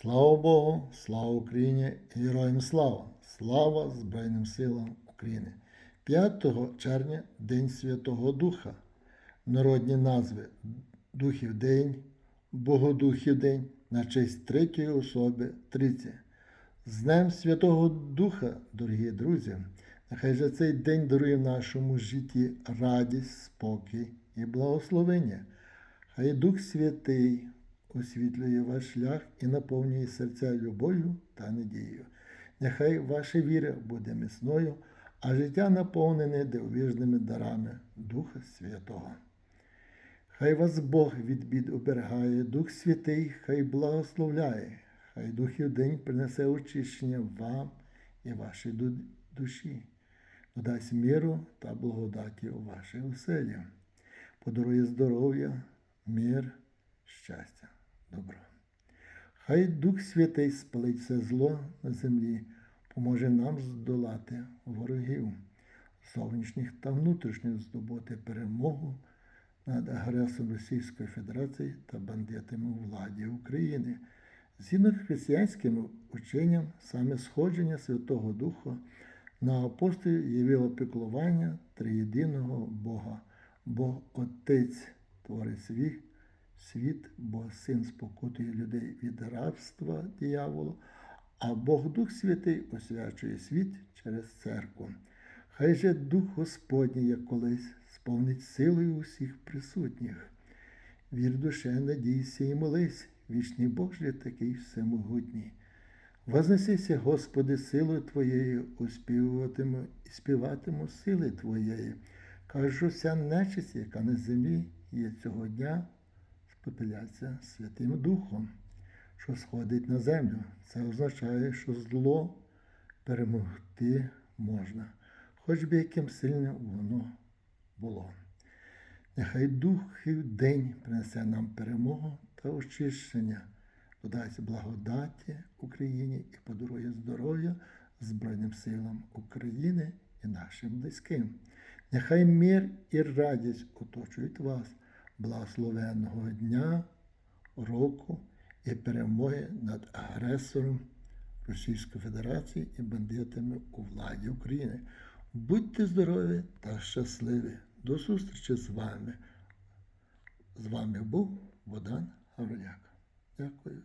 Слава Богу, слава Україні, героям слава! Слава Збройним силам України! 5 червня День Святого Духа. Народні назви Духів День, Богодухів День на честь третьої особи Трійці. З Днем Святого Духа, дорогі друзі, нехай же цей день дарує в нашому житті радість, спокій і благословення. Хай Дух Святий освітлює ваш шлях і наповнює серця любов'ю та надією. Нехай ваша віра буде міцною, а життя наповнене дивовижними дарами Духа Святого. Хай вас Бог від бід оберігає, Дух Святий, хай благословляє, хай Духів день принесе очищення вам і вашій душі, додасть миру та благодаті у вашій оселі, подарує здоров'я, мир, щастя, добро. Хай Дух Святий спалить все зло на землі, поможе нам здолати ворогів, зовнішніх та внутрішніх здобути перемогу над агресором Російської Федерації та бандитами владі України. Згідно християнським ученням, саме сходження Святого Духа на апостолів явило піклування триєдиного Бога, Бог Отець творить світ, світ, Бог Син спокутує людей від рабства дияволу, а Бог Дух Святий освячує світ через церкву. Хай же Дух Господній, як колись, сповнить силою усіх присутніх. Вір душе, надійся і молись, вічний Бог же такий всемогутній. Вознесися, Господи, силою Твоєю, успівуватиму і співатиму сили Твоєї. Кажу, вся нечисть, яка на землі є цього дня, спопиляться Святим Духом, що сходить на землю. Це означає, що зло перемогти можна, хоч би яким сильним воно було. Нехай Духів день принесе нам перемогу та очищення, додасть благодаті Україні і подарує здоров'я Збройним силам України і нашим близьким. Нехай мир і радість оточують вас, благословенного дня, року і перемоги над агресором Російської Федерації і бандитами у владі України. Будьте здорові та щасливі! До зустрічі з вами. З вами був Богдан Гавриляк. Дякую